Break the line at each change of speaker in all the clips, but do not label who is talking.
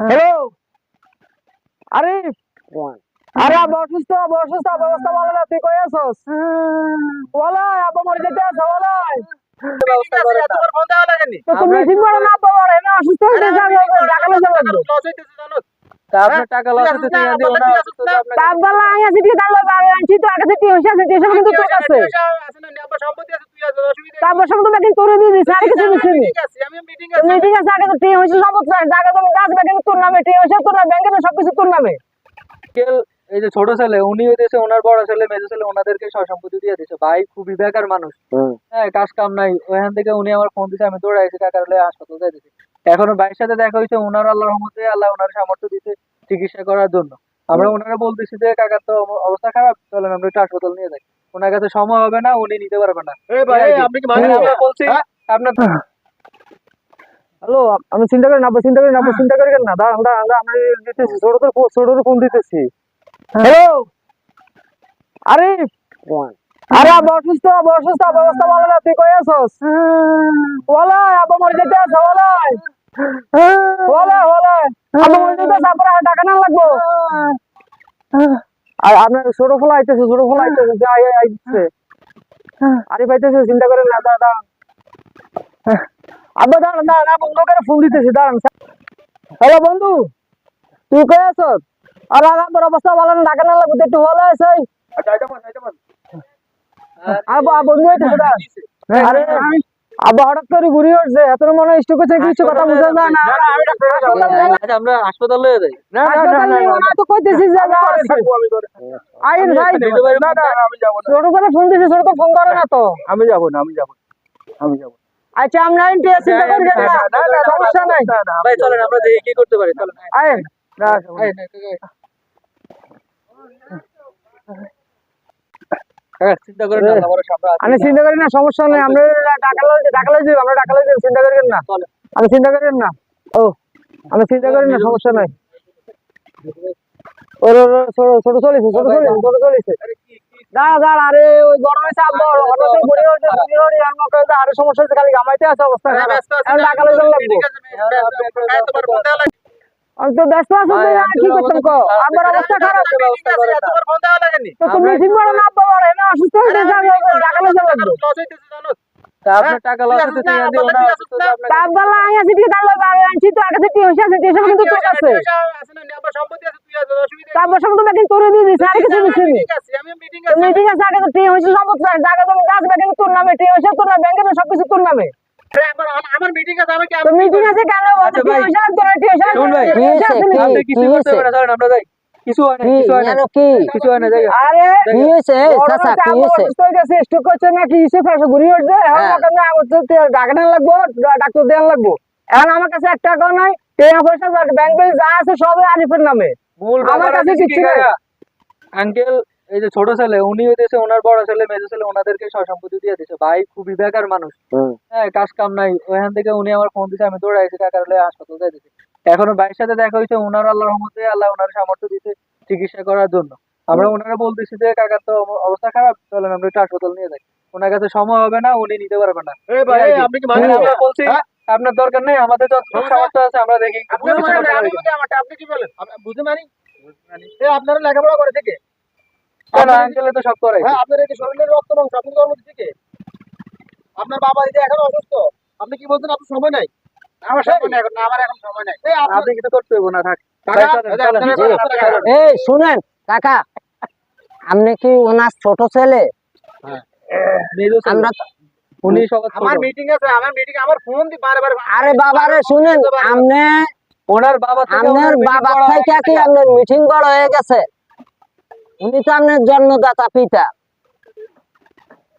Hello আরে আরে আব্বা অসুস্থ আব্বা অসুস্থ আব্বা অবস্থা ভালো না তুই কই আছস বলাই আব্বা মরে যেতে আছে বলাই তো তুমি ঠিক করো না আব্বা মরে না অসুস্থ হয়ে যাবে টাকা লস লাগবে
আপনার টাকা লস তুই আনতে ওনা অসুস্থ তো
তা আব্বা লাই আছে ঠিক আছে বাবা আনছি তো আগে থেকে হইছে আছে টেনশন কিন্তু তোর কাছে তা আব্বা সব তো ব্যাকিং দিয়ে দিছ আর কিছু দিছিস মিটিং আছে। আগে তো টিম হইছে তুমি গাছ ব্যাকিং তোর নামে টিম হইছে তোর নামে ব্যাংকে সবকিছু তোর নামে
আঙ্কেল এই যে ছোট ছেলে উনি হইতেছে ওনার বড় ছেলে মেজো ছেলে ওনাদেরকে সব সম্পত্তি দিয়ে দিছে ভাই খুবই বেকার মানুষ। হ্যাঁ কাজ কাম নাই। ওইখান থেকে উনি আমার ফোন দিছে আমি কাকার হাসপাতাল যাই দিছি। এখনও ভাইয়ের সাথে দেখা হয়েছে ওনার আল্লাহর রহমতে আল্লাহ ওনার সামর্থ্য দিতে চিকিৎসা করার জন্য। আমরা ওনারা বলতেছি যে কাকার তো অবস্থা খারাপ চলেন আমরা একটু হাসপাতাল নিয়ে যাই। ওনার কাছে সময় হবে না উনি নিতে পারবে না।
আপনি কি
মানে বলছি আপনার
হ্যালো আমি চিন্তা করি না চিন্তা করি না চিন্তা করি না দাঁড়ান দাঁড়ান দাঁড়ান, আমি দিতেছি ছোট তোর ছোট তোর ফোন দিতেছি। হ্যালো? আরে আরে আব্বা অসুস্থ আব্বা অসুস্থ অবস্থা ভালো না তুই কই আছস? বলাই আব্বা মরে যেতে আছে বলাই বলাই বলাই আব্বা মরে যেতে আছে আপনার টাকা না লাগবো? আর আপনার ছোট ফোলা আইতেছে ছোট ফোলা আইতেছে যে আই আই আইতেছে। আরে পাইতেছে চিন্তা করেন না দাঁড়ান আব্বা দাঁড়ান দাঁড়ান আমি অন্য করে ফোন দিতেছি দাঁড়ান হ্যালো বন্ধু তুই কই আছস আর আমার অবস্থা ভালো না টাকা না লাগবে একটু ভালো আছে আব্বা বন্ধু হইতেছে দাঁড়ান আরে আব্বা হঠাৎ করে ঘুরি উঠছে এত মনে হয় স্টক হচ্ছে কিছু কথা বুঝা যায় না।
আচ্ছা, আমরা হাসপাতাল লয়ে যাই
হাসপাতালে তো কইতেছি যে না আইন ভাই ছোট করে ফোন দিছি ছোট তো ফোন করে না তো।
আমি যাব না আমি যাব আমি যাব।
আচ্ছা আমরা টিয়া চিন্তা করি না সমস্যা নাই
ভাই চলেন আমরা দেখি কি করতে পারি চলেন
আইন
না,
নে।
আমি চিন্তা করি না সমস্যা নেই আমরা টাকা টাকা আমরা টাকা চিন্তা করেন না। আমি চিন্তা করেন না ও আমি চিন্তা করি না সমস্যা নাই ওর ওর ছোট ছোট চলিছে ছোট চলিছে ছোট চলিছে দাঁড়া দাঁড়া আরে ওই গরমে চাপ বড় হঠাৎ করে ঘুরে ওঠে ঘুরে ওঠে আর মনে করে যে আরে সমস্যা হচ্ছে খালি গামাইতে আছে অবস্থা খারাপ এখন টাকা লই লাগবো। আমি তো ব্যস্ত আছি তো আর কি করতাম কো আমার অবস্থা খারাপ। তো তুমি ঠিক করো না আব্বা বড় না অসুস্থ হয়ে টাকা
আপনার টাকা
আই আছি আনছি তো আগে থেকে হইছে আছে কিন্তু তোর কাছে। তারপর দিয়ে দিছ আর কিছু মিটিং আছে। আগে তো টি হইছে সম্পদ চাই আগে তুমি গাছ ব্যাকিং তোর নামে টি হইছে তোর নামে ব্যাংকে সবকিছু তোর নামে
আমার মিটিং আছে আমি কি
তো মিটিং আছে কেন?
আচ্ছা
তোর
ভাই? আপনি কিছু করতে পারেন আমরা যাই। কিছু হয় না কিছু হয় না।
কি?
কিছু হয় না যাই।
আরে
কি হয়েছে? চাচা কি হয়েছে?
অসুস্থ গেছে স্ট্রোক হচ্ছে না কি হিসেবে ফেসে ঘুরি উঠছে। এখন
হ্যাঁ।
আমার তো দেন লাগবো ডাক্তার দেন লাগবো। এখন আমার কাছে এক টাকাও নাই টাকা পয়সা ব্যাংক যা আছে সব আরিফের নামে। আমার কাছে
আছে কি
কিচ্ছু নাই।
আঙ্কেল এই যে ছোট ছেলে উনি হইতেছে ওনার বড় ছেলে মেজো ছেলে ওনাদেরকে সব সম্পত্তি দিয়ে দিছে ভাই খুবই বেকার মানুষ। হ্যাঁ কাজ কাম নাই। ওইখান থেকে উনি আমার ফোন দিছে আমি দৌড়াইছি কাকার লয়ে হাসপাতাল যাই দিছি। এখনও ভাইয়ের সাথে দেখা হয়েছে ওনার আল্লাহর রহমতে আল্লাহ ওনার সামর্থ্য দিতে চিকিৎসা করার জন্য। আমরা ওনারা বলতেছি যে কাকার তো অবস্থা খারাপ চলেন আমরা একটু হাসপাতাল নিয়ে যাই। ওনার কাছে সময় হবে না উনি নিতে পারবে না।
আপনি কি
আমরা বলছি আপনার দরকার নেই আমাদের যত সামর্থ্য আছে আমরা দেখি
আপনি মানে কি বলেন? আপ- বুঝে মানি। আপনারা লেখাপড়া করে থেকে
আঙ্কেলে তো সব করাই
হ্যাঁ আপনার এই শরীরের রক্ত মাংস আপনি কর্ম থেকে আপনার বাবা এই যে এখন অসুস্থ আপনি কি বলছেন আপনার সময় নাই? আমার এখন আমার এখন সময় নাই।
আপনি কিছু করতে হইব না থাক।
কাকা,
ভাই, চলেন,
এই যে
চলেন।
আপনারা
জি।
আপনারা কাকা।
এই শুনেন কাকা আপনি কি ওনার ছোট ছেলে?
ছেলে।
আমরা
উনি
আমার মিটিং আছে আমার মিটিং আমার ফোন দি
আরে বাবারে শুনেন আপনি
ওনার বাবা থেকে
আপনার বাবা
করা
থেকে কি আপনার মিটিং বড় হয়ে গেছে? উনি তো আপনার জন্মদাতা পিতা।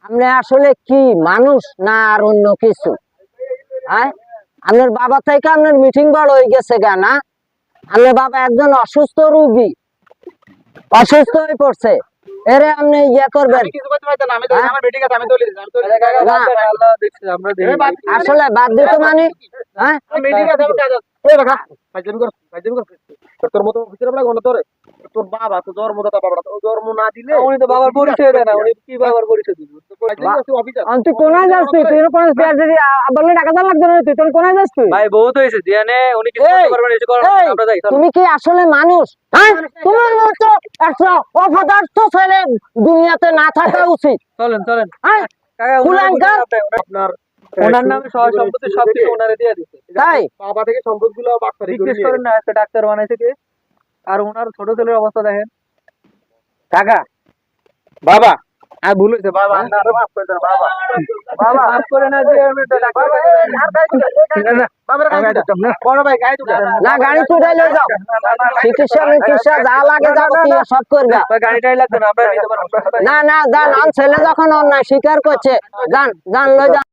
আপনি আসলে কি মানুষ না আর অন্য কিছু? হ্যাঁ আপনার বাবা থেকে আপনার মিটিং বড় হয়ে গেছে গা না? আপনার বাবা একজন অসুস্থ রোগী। অসুস্থ হয়ে পড়ছে। এরে আপনি ইয়ে করবেন। আসলে বাদ দিতে মানে। হ্যাঁ?
তোর মতো অফিসার তোরে তোর বাবা তো জন্মদাতা বাবাটা তো জন্ম না দিলে
উনি তো বাবার পরিচয় দেয় না উনি কি বাবার পরিচয় দিব?
তুই কোনায় যাস তুই? বললে টাকা দাম লাগবে না তুই তোর কোনায় যাস তুই?
ভাই বহুত হয়েছে উনি কিছু
এই,
করতে পারবেন
এই,
আমরা যাই
তুমি কি আসলে মানুষ? হ্যাঁ? তোমার মতো একটা অপদার্থ ছেলে দুনিয়াতে না থাকা উচিত।
চলেন চলেন।
হ্যাঁ?
আপনি,
আপনার
ওনার নামে সহ সম্পত্তি সবকিছু ওনারে দিয়ে দিচ্ছে।
তাই?
বাবা থেকে সম্পদগুলো বাটপারি করে
জিজ্ঞেস
নিয়ে
করেন না আজকে ডাক্তার বানাইছে কে? আর ওনার ছোট ছেলের অবস্থা দেখেন।
কাকা বাবা। আর ভুল হয়েছে বাবা। আপনারও মাফ করে দেন বাবা।
বাবা। মাফ করে না যে আমি ডাক্তার
দুটা বড় ভাই গায়ে দুটা
না গাড়ি তুলে লয়ে যাও। চিকিৎসা মিকিৎসা যা লাগে যাবতীয় সব করবে
গাড়িটাই লাগবে না
না না যান আন ছেলে যখন অন্যায় স্বীকার করছে। যান যান লয়ে যান।